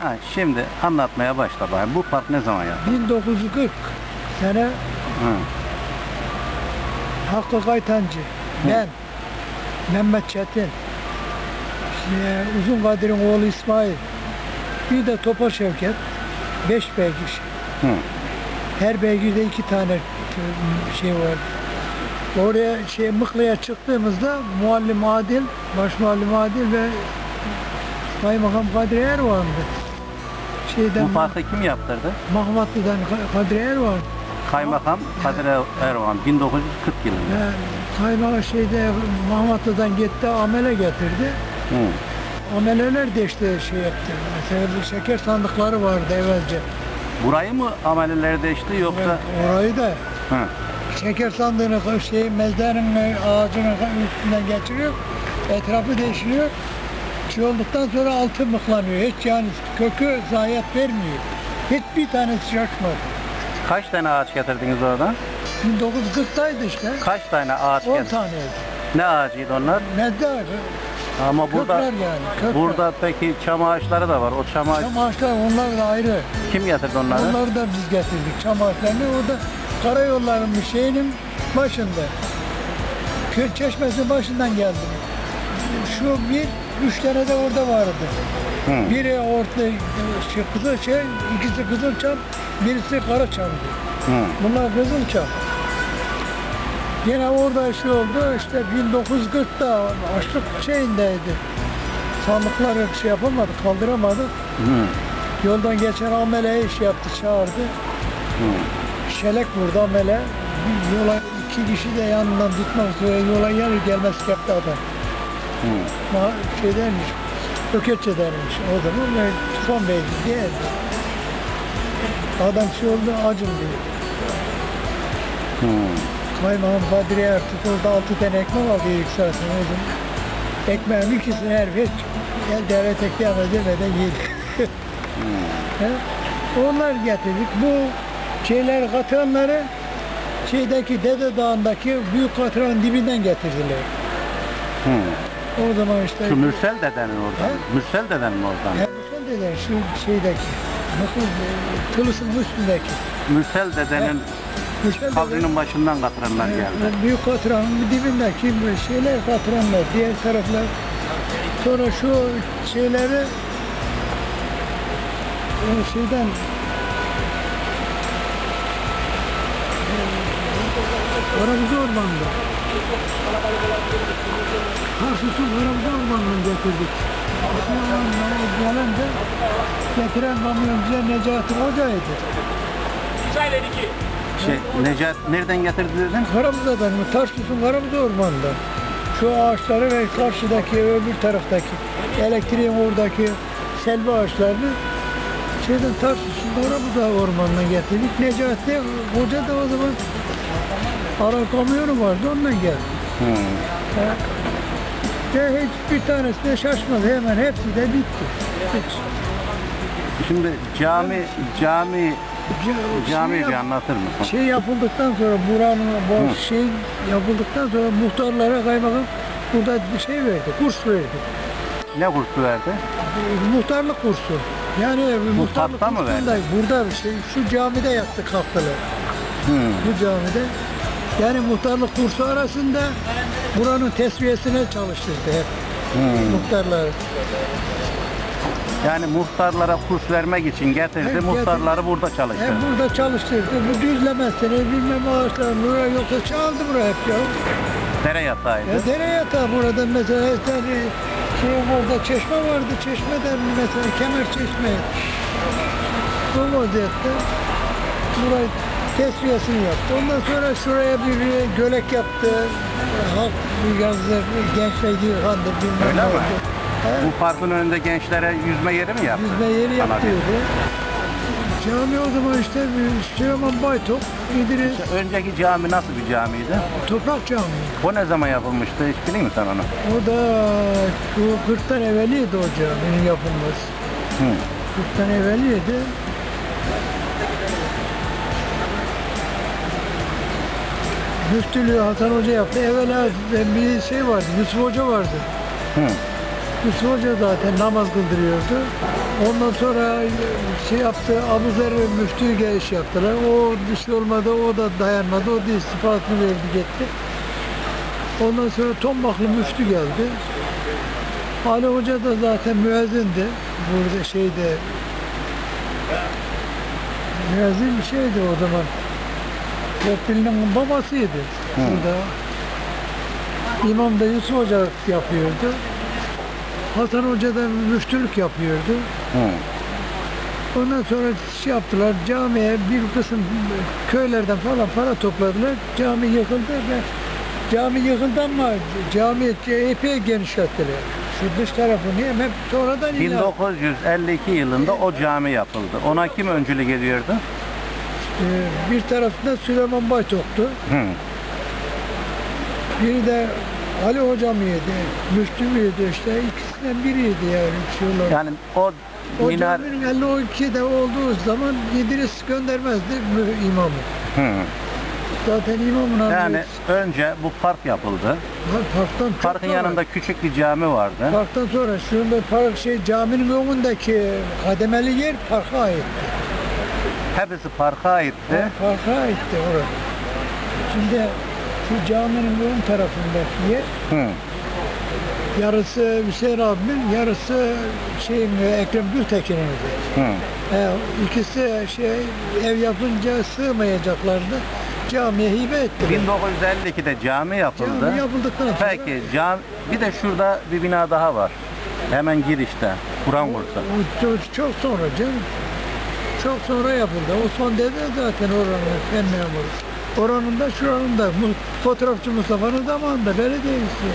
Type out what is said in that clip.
Ha, şimdi anlatmaya başla bakayım. Bu park ne zaman yaptı? 1940 sene Hı. Hakkı Kaytancı, ben, Mehmet Çetin, işte Uzun Kadir'in oğlu İsmail, bir de Topal Şevket, beş beygir. Hı. Her beygirde iki tane şey var. Oraya şey Mıklı'ya çıktığımızda muallim Adil, baş muallim Adil ve Kaymakam Kadri Ervan'dı. Şeyden Bu parkı kim yaptırdı? Mahmatlı'dan Ka- Kadri Ervan. Kaymakam Kadir Erdoğan 1940 yılında. Ve kaymağı şeyde Mahmatlı'dan gitti amele getirdi. Hı. Ameleler de işte şey yaptı. Mesela şeker sandıkları vardı evvelce. Burayı mı ameleleri değişti yoksa? Orayı da Hı. şeker sandığını şey mezlerin ağacının üstünden geçiriyor. Etrafı değişiyor. Şey olduktan sonra altı mıklanıyor. Hiç yani kökü zayiat vermiyor. Hiçbir tanesi şaşmadı. Kaç tane ağaç getirdiniz oradan? 1940'taydı işte. Kaç tane ağaç 10 getirdiniz? taneydi. Ne ağacıydı onlar? Mezde ağacı. Ama burada Kökler yani. Kökler. burada peki çam ağaçları da var. O çam ağaç Çam ağaçları onlar da ayrı. kim getirdi onları? Onları da biz getirdik çam ağaçlarını. Orada karayolların bir şeyinin başında. Köy çeşmesinin başından geldim. Şu bir, üç tane de orada vardı. Hı. Biri orta şey, kızıl şey, ikisi kızıl çam, birisi kara çamdı. Hı. Bunlar kızıl çam. Yine orada şey oldu, işte 1940'da açlık şeyindeydi. Sandıkları şey yapamadı, kaldıramadı. Hı. Yoldan geçen amele iş yaptı, çağırdı. Hı. Şelek vurdu amele. Yola iki kişi de yanından tutmak üzere yola gelir gelmez yaptı adam. Hı. Ma şey dermiş, Öketçe dermiş o zaman ve Tufan Bey diye. Adam şey oldu acım diyor. Hı. Kaymağın Kadriye artık orada altı tane ekmek aldı ilk sırasında o zaman. Ekmeğin ikisini her hiç el devlet ekmeğine demeden yedi. He? Onlar getirdik. Bu şeyler katıranları şeydeki Dede Dağı'ndaki büyük katranın dibinden getirdiler. Hı. O zaman işte Şu Mürsel dedenin oradan. He? Mürsel dedenin oradan. Erdoğan deden şu şeydeki nasıl e, Tılısı'nın üstündeki. Mürsel dedenin Güzel kabrinin başından katıranlar geldi. Büyük katranın dibindeki şeyler katranlar, diğer taraflar. Sonra şu şeyleri o şeyden Aramızda ormanda. Karşısı aramızda ormandan getirdik. Sonra gelen de getiren kamyoncuya Necati Hoca'ydı. Şey, Necat nereden getirdi dedin? Karamıza'dan mı? Tarsus'un Karamıza ormanında. Şu ağaçları ve karşıdaki öbür taraftaki elektriğin oradaki selvi ağaçlarını şeyden Tarsus'un Karamıza ormanına getirdik. Necati Hoca da o zaman ara kamyonu vardı ondan geldi. Hı. Ha. Ve hiçbir tanesi de şaşmadı. Hemen hepsi de bitti. Hiç. Şimdi cami cami şey bir yap- anlatır mısın? Şey yapıldıktan sonra buranın bu Hı. şey yapıldıktan sonra muhtarlara kaymakam burada bir şey verdi, kurs verdi. Ne kursu verdi? E, Muhtarlık kursu. Yani muhtarlık parkta mı kursunda burada bir şey şu camide yaptık haftalar. Hı. Bu camide. Yani muhtarlık kursu arasında buranın tesviyesine çalıştırdı hep Hı. muhtarlar. Yani muhtarlara kurs vermek için getirdi. Evet, muhtarları burada Hep çalıştırdı. burada çalıştırdı. Bu düzlemesini bilmem ağaçlarını buraya yoksa çaldı buraya hep ya. Dere yatağıydı. Ya dere yatağı burada mesela hani şey orada çeşme vardı çeşmeden mesela kemer çeşme. Bu vaziyette burayı tesviyesini yaptı. Ondan sonra şuraya bir gölek yaptı. Halk yazdı, gençler yıkandı Öyle mi? oldu. Bu parkın önünde gençlere yüzme yeri mi yaptı? yüzme yeri yaptıydı. Cami o zaman işte bir Süleyman Baytok, İdris, bir- Önceki cami nasıl bir camiydi? Toprak Camii. O ne zaman yapılmıştı? Hiç biliyor musun sen onu? O da şu 40'tan evveliydi o caminin yapılması. Hı. 40'tan evveliydi. Müftülüğü Hasan Hoca yaptı. Evvela bir şey vardı, Yusuf Hoca vardı. Hı. Yusuf Hoca zaten namaz kıldırıyordu. Ondan sonra şey yaptı, Abu Zer müftü geliş yaptılar. O bir şey olmadı, o da dayanmadı. O da istifasını verdi gitti. Ondan sonra Tombaklı müftü geldi. Ali Hoca da zaten müezzindi. Burada şeyde müezzin bir şeydi o zaman. Gökbil'in babasıydı. Burada. İmam da Yusuf Hoca yapıyordu. Hasan Hoca da müftülük yapıyordu. Hı. Ondan sonra şey yaptılar, camiye bir kısım köylerden falan para topladılar. Cami yıkıldı ve cami yıkıldı ama cami epey genişlettiler. Şu dış tarafını hep sonradan ilave- 1952 yılında o cami yapıldı. Ona kim öncülük ediyordu? Ee, bir tarafında Süleyman Baytok'tu. Hı. Biri de Ali Hoca mıydı, Müftü müydü işte ikisinden biriydi yani. bir şey olarak. Yani o O minar... caminin 52'de olduğu zaman İdris göndermezdi imamı. Hı. Zaten imamın Yani önce bu park yapıldı. parktan çok Parkın yanında küçük bir cami vardı. Parktan sonra şurada park şey caminin önündeki kademeli yer parka ait. Hepsi parka aitti. Parka aitti orası. Şimdi şu caminin ön tarafındaki yer Hı. yarısı Hüseyin abimin, yarısı şeyin Ekrem Gültekin'indi. Hı. He, ikisi şey ev yapınca sığmayacaklardı. Camiye hibe ettiler. 1952'de cami yapıldı. Cami yapıldıktan sonra Peki cam bir de şurada bir bina daha var. Hemen girişte. Kur'an kursu. o çok, çok sonra canım. Çok sonra yapıldı. Osman Dede zaten oranın fen memuru. Oranın da şuranın da fotoğrafçı Mustafa'nın zamanında belediyesi.